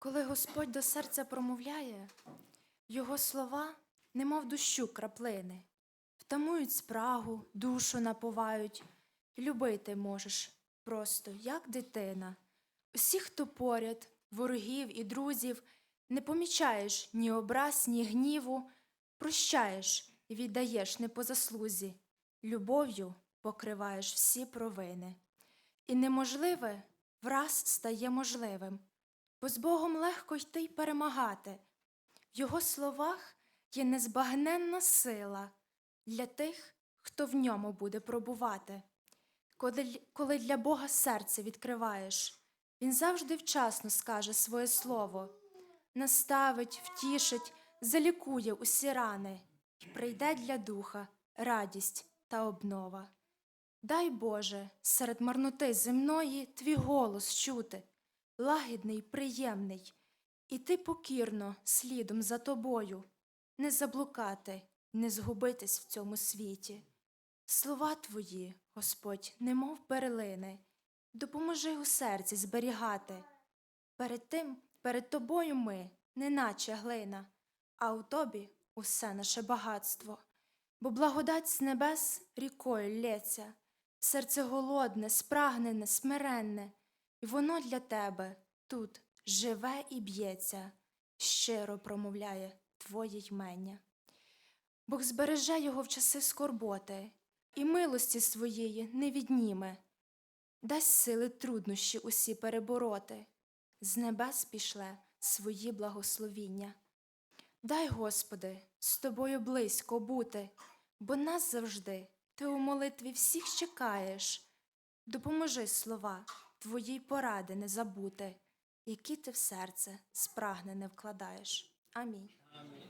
Коли Господь до серця промовляє, Його слова, немов дощу краплини, втамують спрагу, душу наповають, любити можеш просто, як дитина. Усіх, хто поряд, ворогів і друзів, не помічаєш ні образ, ні гніву, прощаєш і віддаєш не по заслузі, любов'ю покриваєш всі провини. І неможливе враз стає можливим, бо з Богом легко йти й перемагати. В Його словах є незбагненна сила для тих, хто в ньому буде пробувати. Коли, для Бога серце відкриваєш, Він завжди вчасно скаже своє слово, наставить, втішить, залікує усі рани, і прийде для духа радість та обнова. Дай Боже, серед марноти земної твій голос чути, лагідний, приємний, і ти покірно слідом за тобою, не заблукати, не згубитись в цьому світі. Слова твої, Господь, немов перлини, допоможи у серці зберігати. Перед тим, перед тобою ми, неначе глина, а у тобі усе наше багатство. Бо благодать з небес рікою лється, серце голодне, спрагнене, смиренне, і воно для тебе тут живе і б'ється, щиро промовляє твоє ймення. Бог збереже його в часи скорботи, і милості своєї не відніме, дасть сили труднощі усі перебороти, з небес пішле свої благословіння. Дай, Господи, з тобою близько бути, бо нас завжди ти у молитві всіх чекаєш. Допоможи слова твої поради не забути, які ти в серце спрагнене вкладаєш. Амінь. Амінь.